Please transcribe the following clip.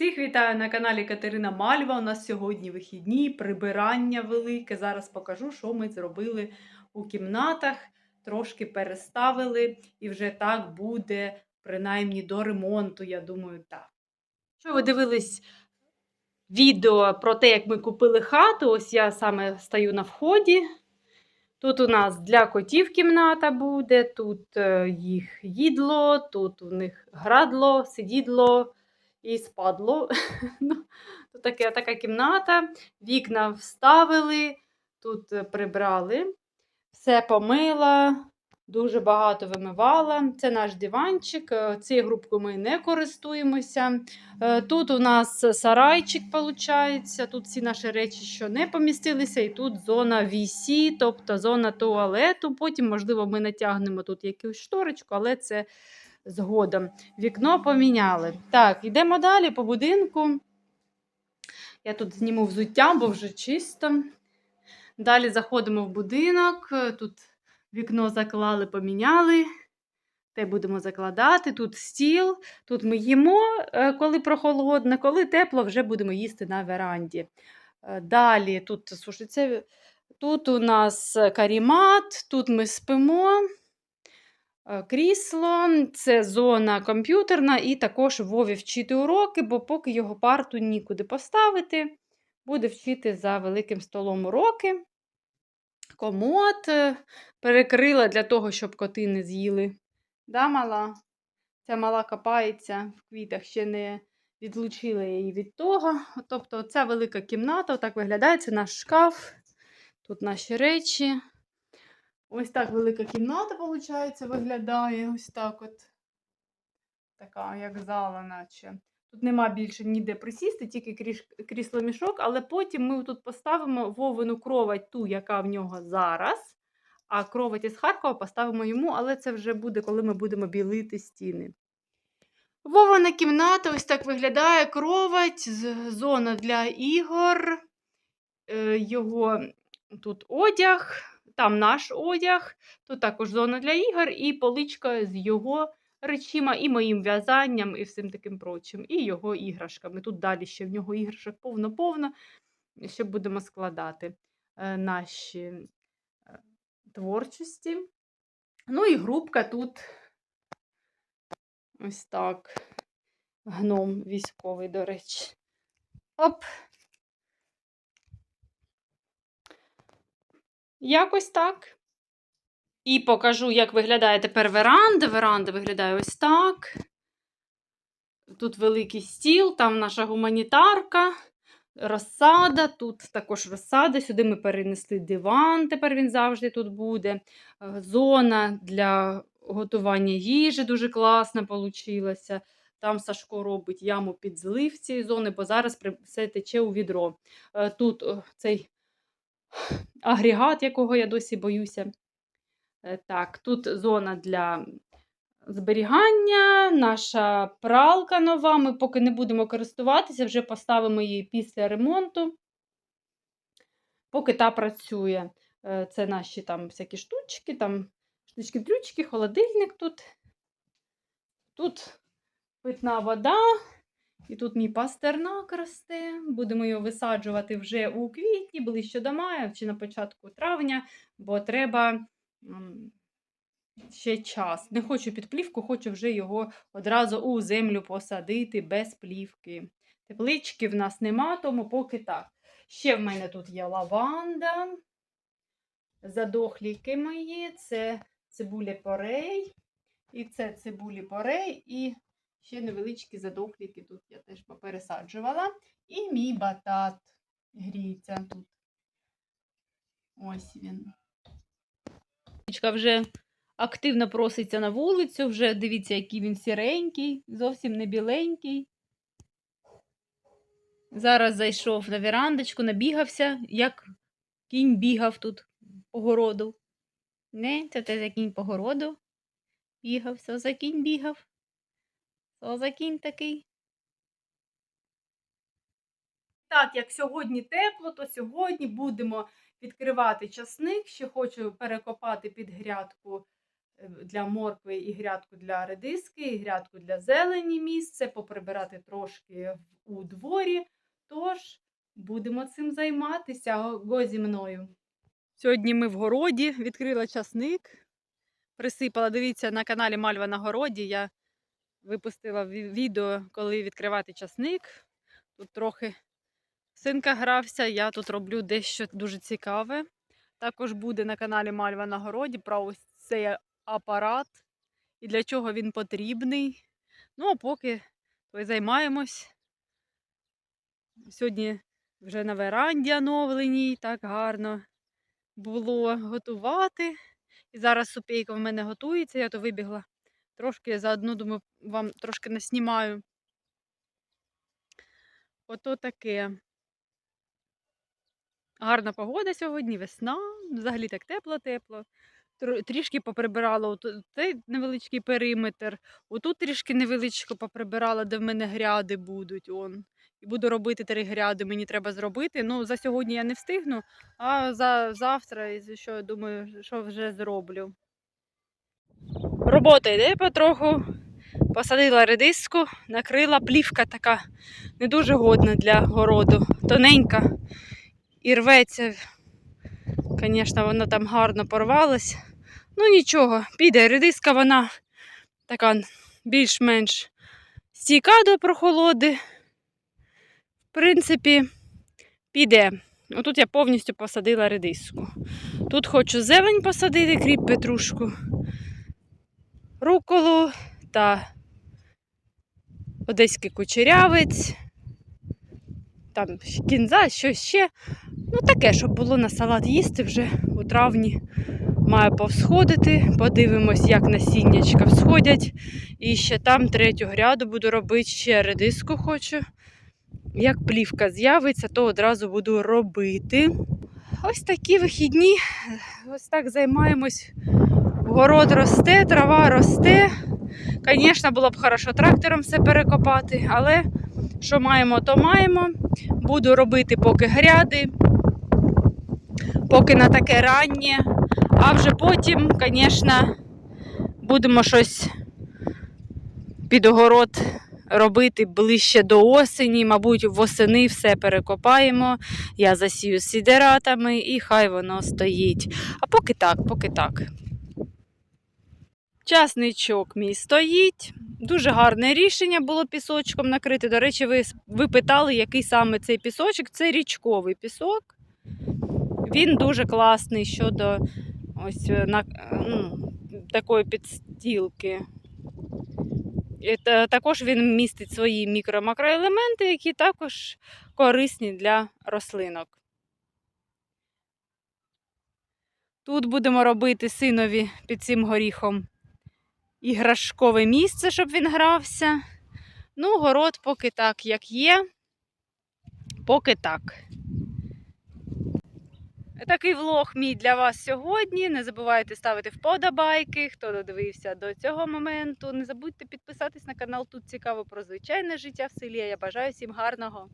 Всіх вітаю на каналі Катерина Мальва. У нас сьогодні вихідні, прибирання велике. Зараз покажу, що ми зробили у кімнатах. Трошки переставили, і вже так буде, принаймні до ремонту, я думаю, так. Що ви дивились відео про те, як ми купили хату? Ось я саме стою на вході. Тут у нас для котів кімната буде, тут е, їх їдло, тут у них градло, сидідло і спадло. Ну, Тут таке, така кімната, вікна вставили, тут е, прибрали, все помила, дуже багато вимивала. Це наш диванчик. е, Цією групкою ми не користуємося. Е, Тут у нас сарайчик, виходить. Тут всі наші речі, що не помістилися, і тут зона VC, тобто зона туалету. Потім, можливо, ми натягнемо тут якусь шторочку, але це згодом. Вікно поміняли. Так, йдемо далі по будинку. Я тут зніму взуття, бо вже чисто. Далі заходимо в будинок. Тут вікно заклали, поміняли. Те будемо закладати. Тут стіл, тут ми їмо, е, коли прохолодно, коли тепло, вже будемо їсти на веранді. Е, Далі тут сушиться. Тут у нас карімат, тут ми спимо. Е, Крісло, це зона комп'ютерна, і також Вові вчити уроки, бо поки його парту нікуди поставити, буде вчити за великим столом уроки. Комод е, перекрила для того, щоб коти не з'їли. Да, мала? Ця мала копається в квітах, ще не відлучила її від того. Тобто, ця велика кімната, отак виглядає, це наш шкаф, тут наші речі. Ось так велика кімната, виходить, виглядає. Ось так от. Така, як зала, наче. Тут нема більше ніде присісти, тільки крісло-мішок, але потім ми тут поставимо Вовину кровать, ту, яка в нього зараз. А кровать із Харкова поставимо йому, але це вже буде, коли ми будемо білити стіни. Вовина кімната ось так виглядає кровать, зона для ігор, е, його тут одяг, там наш одяг, тут також зона для ігор і поличка з його речима, і моїм в'язанням, і всім таким прочим, і його іграшками. Тут далі ще в нього іграшок повно-повно. Ще будемо складати е, наші е, творчості. Ну і групка тут ось так. Гном військовий, до речі. Оп. Якось так. І покажу, як виглядає тепер веранда. Веранда виглядає ось так. Тут великий стіл, там наша гуманітарка, розсада, тут також розсада. Сюди ми перенесли диван, тепер він завжди тут буде. Е, Зона для готування їжі дуже класна вийшла. Там Сашко робить яму під злив цієї зони, бо зараз все тече у відро. Е, Тут цей агрегат, якого я досі боюся. Е, Так, тут зона для зберігання, наша пралка нова. Ми поки не будемо користуватися, вже поставимо її після ремонту. Поки та працює. Е, Це наші там всякі штучки, там штучки-дрючки, холодильник тут. Тут питна вода. І тут мій пастернак росте. Будемо його висаджувати вже у квітні, ближче до мая чи на початку травня, бо треба ще час. Не хочу під плівку, хочу вже його одразу у землю посадити без плівки. Теплички в нас нема, тому поки так. Ще в мене тут є лаванда. Задохліки мої, це цибуля порей. І це цибулі порей, і ще невеличкі задохліки тут я теж попересаджувала. І мій батат гріється тут. Ось він. Річка вже активно проситься на вулицю, вже дивіться, який він сіренький, зовсім не біленький. Зараз зайшов на вірандочку, набігався, як кінь бігав тут по городу. Не, це те за кінь по городу. Бігав, за кінь бігав. Що за кінь такий? Так, як сьогодні тепло, то сьогодні будемо відкривати часник. Ще хочу перекопати під грядку е, для моркви і грядку для редиски, і грядку для зелені місце, поприбирати трошки у дворі. Тож будемо цим займатися. Го зі мною. Сьогодні ми в городі, відкрила часник, присипала. Дивіться, на каналі Мальва на городі. Я випустила відео, коли відкривати часник. Тут трохи синка грався, я тут роблю дещо дуже цікаве. Також буде на каналі Мальва на городі про ось цей апарат і для чого він потрібний. Ну, а поки то й займаємось. Сьогодні вже на веранді оновленій, так гарно було готувати. І зараз супейка в мене готується, я то вибігла трошки заодно, думаю, вам трошки наснімаю. Ото таке. Гарна погода сьогодні, весна, взагалі так тепло-тепло. Трішки поприбирала цей невеличкий периметр. Отут трішки невеличко поприбирала, де в мене гряди будуть. Он. І буду робити три гряди, мені треба зробити. Ну, за сьогодні я не встигну, а за завтра, що я думаю, що вже зроблю. Робота йде потроху. Посадила редиску, накрила плівка така не дуже годна для городу, тоненька і рветься. Звісно, вона там гарно порвалась. Ну нічого, піде. Редиска вона така більш-менш стійка до прохолоди. В принципі, піде. Отут я повністю посадила редиску. Тут хочу зелень посадити, кріп петрушку, руколу та одеський кучерявець, там кінза, щось ще. Ну, таке, щоб було на салат їсти вже у травні. Має повсходити. Подивимось, як насіннячка всходять. І ще там третю гряду буду робити, ще редиску хочу. Як плівка з'явиться, то одразу буду робити. Ось такі вихідні. Ось так займаємось. Город росте, трава росте. Звісно, було б хорошо трактором все перекопати, але що маємо, то маємо. Буду робити поки гряди, поки на таке раннє. А вже потім, звісно, будемо щось під огород робити ближче до осені. Мабуть, восени все перекопаємо. Я засію сідератами і хай воно стоїть. А поки так, поки так. Часничок мій стоїть. Дуже гарне рішення було пісочком накрити. До речі, ви, ви питали, який саме цей пісочок. Це річковий пісок. Він дуже класний щодо ось е, на, ну, такої підстілки. І та- також він містить свої мікро-макроелементи, які також корисні для рослинок. Тут будемо робити синові під цим горіхом іграшкове місце, щоб він грався. Ну, город поки так, як є. Поки так. Такий влог мій для вас сьогодні. Не забувайте ставити вподобайки, хто додивився до цього моменту. Не забудьте підписатись на канал. Тут цікаво про звичайне життя в селі. Я бажаю всім гарного